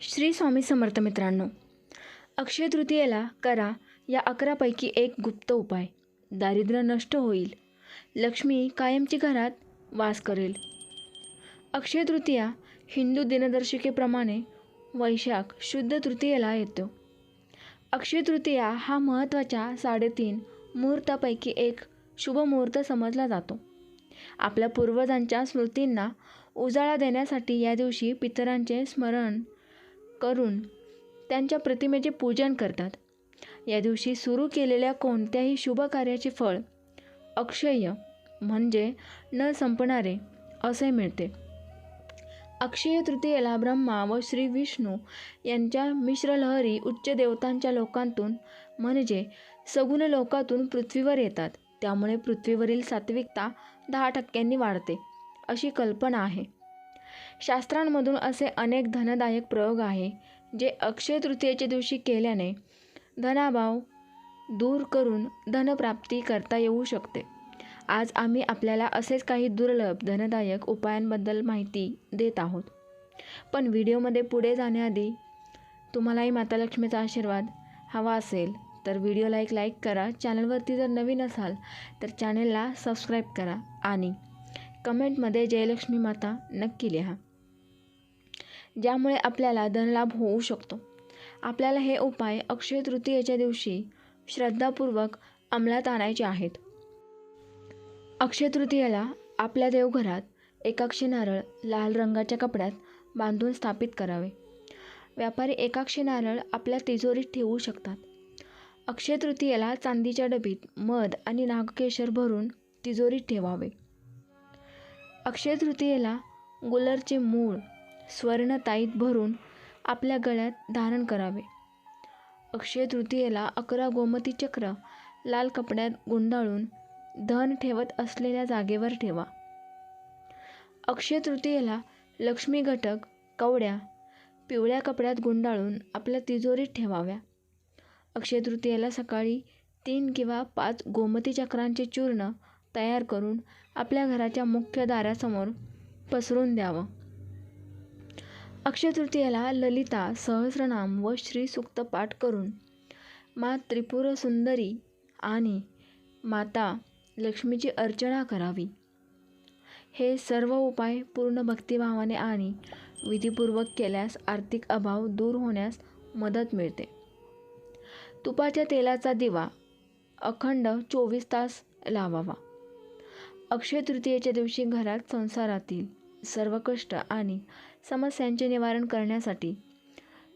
श्री स्वामी समर्थ मित्रांनो अक्षय तृतीयेला करा या अकरापैकी एक गुप्त उपाय. दारिद्र्य नष्ट होईल. लक्ष्मी कायमची घरात वास करेल. अक्षय तृतीया हिंदू दिनदर्शिकेप्रमाणे वैशाख शुद्ध तृतीयेला येतो. अक्षय तृतीया हा महत्त्वाच्या साडेतीन मुहूर्तापैकी एक शुभ मुहूर्त समजला जातो. आपल्या पूर्वजांच्या स्मृतींना उजाळा देण्यासाठी या दिवशी पितरांचे स्मरण करून त्यांच्या प्रतिमेचे पूजन करतात. या दिवशी सुरू केलेल्या कोणत्याही शुभ कार्याचे फळ अक्षय म्हणजे न संपणारे असे मिळते. अक्षय तृतीयेला ब्रह्मा व श्री विष्णू यांच्या मिश्रलहरी उच्च देवतांच्या लोकांतून म्हणजे सगुण लोकातून पृथ्वीवर येतात. त्यामुळे पृथ्वीवरील सात्विकता दहा टक्क्यांनी वाढते अशी कल्पना आहे. शास्त्रांमधून असे अनेक धनदायक प्रयोग आहे जे अक्षय तृतीयेच्या दिवशी केल्याने धनाभाव दूर करून धनप्राप्ती करता येऊ शकते. आज आम्ही आपल्याला असेच काही दुर्लभ धनदायक उपायांबद्दल माहिती देत आहोत. पण व्हिडिओमध्ये पुढे जाण्याआधी तुम्हालाही माता लक्ष्मीचा आशीर्वाद हवा असेल तर व्हिडिओला एक लाईक करा चॅनलवरती जर नवीन असाल तर चॅनलला सबस्क्राईब करा आणि कमेंटमध्ये जयलक्ष्मी माता नक्की लिहा. ज्यामुळे आपल्याला धनलाभ होऊ शकतो. आपल्याला हे उपाय अक्षय तृतीयेच्या दिवशी श्रद्धापूर्वक अंमलात आणायचे आहेत. अक्षय तृतीयेला आपल्या देवघरात एकाक्षी नारळ लाल रंगाच्या कपड्यात बांधून स्थापित करावे. व्यापारी एकाक्षी नारळ आपल्या तिजोरीत ठेवू शकतात. अक्षय तृतीयेला चांदीच्या डबीत मध आणि नागकेशर भरून तिजोरीत ठेवावे. अक्षय तृतीयेला गुलरचे मूळ स्वर्णताईत भरून आपल्या गळ्यात धारण करावे. अक्षय तृतीयेला अकरा गोमती चक्र लाल कपड्यात गुंडाळून धन ठेवत असलेल्या जागेवर ठेवा. अक्षय तृतीयेला लक्ष्मी घटक कवड्या पिवळ्या कपड्यात गुंडाळून आपल्या तिजोरीत ठेवाव्या. अक्षय तृतीयेला सकाळी तीन किंवा पाच गोमती चक्रांचे चूर्ण तयार करून आपल्या घराच्या मुख्य दारासमोर पसरून द्यावं. अक्षय तृतीयेला ललिता सहस्रनाम व श्रीसूक्त पाठ करून मा त्रिपुर सुंदरी आणि माता लक्ष्मीची अर्चना करावी. हे सर्व उपाय पूर्ण भक्तिभावाने आणि विधीपूर्वक केल्यास आर्थिक अभाव दूर होण्यास मदत मिळते. तुपाच्या तेलाचा दिवा अखंड चोवीस तास लावावा. अक्षय तृतीयेच्या दिवशी घरात संसारातील सर्व कष्ट आणि समस्यांचे निवारण करण्यासाठी.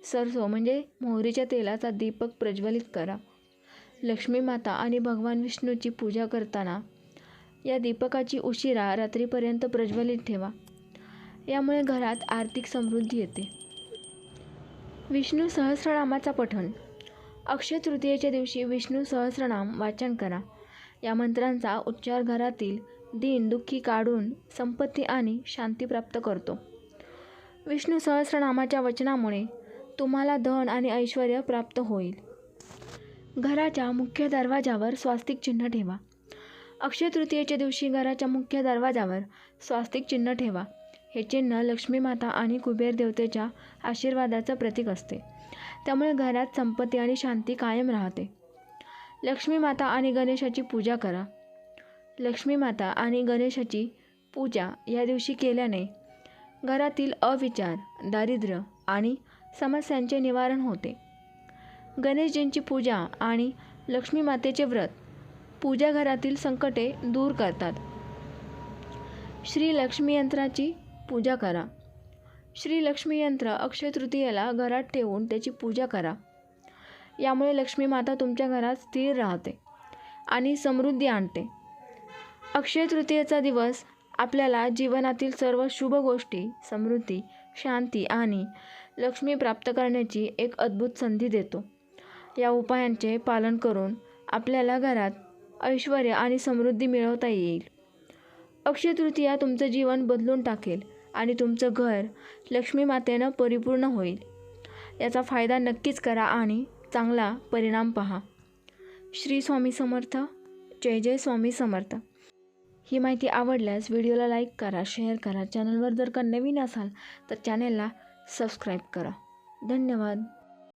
सरसो म्हणजे मोहरीच्या तेलाचा दीपक प्रज्वलित करा. लक्ष्मी माता आणि भगवान विष्णूची पूजा करताना या दीपकाची उशिरा रात्रीपर्यंत प्रज्वलित ठेवा. यामुळे घरात आर्थिक समृद्धी येते. विष्णू सहस्रनामाचा पठण. अक्षय तृतीयेच्या दिवशी विष्णू सहस्रनाम वाचन करा. या मंत्रांचा उच्चार घरातील दिन दुःखी काढून संपत्ती आणि शांती प्राप्त करतो. विष्णू सहस्रनामाच्या वचनामुळे तुम्हाला धन आणि ऐश्वर प्राप्त होईल. घराच्या मुख्य दरवाजावर स्वास्तिक चिन्ह ठेवा. अक्षय तृतीयेच्या दिवशी घराच्या मुख्य दरवाजावर स्वास्तिक चिन्ह ठेवा. हे चिन्ह लक्ष्मी माता आणि कुबेर देवतेच्या आशीर्वादाचं प्रतीक असते. त्यामुळे घरात संपत्ती आणि शांती कायम राहते. लक्ष्मी माता आणि गणेशाची पूजा करा. लक्ष्मी माता आणि गणेशाची पूजा या दिवशी केल्याने घरातील अविचार दारिद्र्य आणि समस्यांचे निवारण होते. गणेशजींची पूजा आणि लक्ष्मी मातेचे व्रत पूजा घरातील संकटे दूर करतात. श्री लक्ष्मी यंत्राची पूजा करा. श्री लक्ष्मी यंत्र अक्षय तृतीयेला घरात ठेवून त्याची पूजा करा. यामुळे लक्ष्मी माता तुमच्या घरात स्थिर राहते आणि समृद्धी आणते. अक्षय तृतीयेचा दिवस आपल्याला जीवनातील सर्व शुभ गोष्टी समृद्धी शांती आणि लक्ष्मी प्राप्त करण्याची एक अद्भुत संधी देतो. या उपायांचे पालन करून आपल्याला घरात ऐश्वर आणि समृद्धी मिळवता येईल. अक्षय तृतीया तुमचं जीवन बदलून टाकेल आणि तुमचं घर लक्ष्मी मातेनं परिपूर्ण होईल. याचा फायदा नक्कीच करा आणि चांगला परिणाम पहा. श्री स्वामी समर्थ. जय जय स्वामी समर्थ. ही माहिती आवडल्यास व्हिडिओला लाईक करा शेअर करा. चॅनलवर जर का नवीन असाल तर चॅनलला सबस्क्राईब करा. धन्यवाद.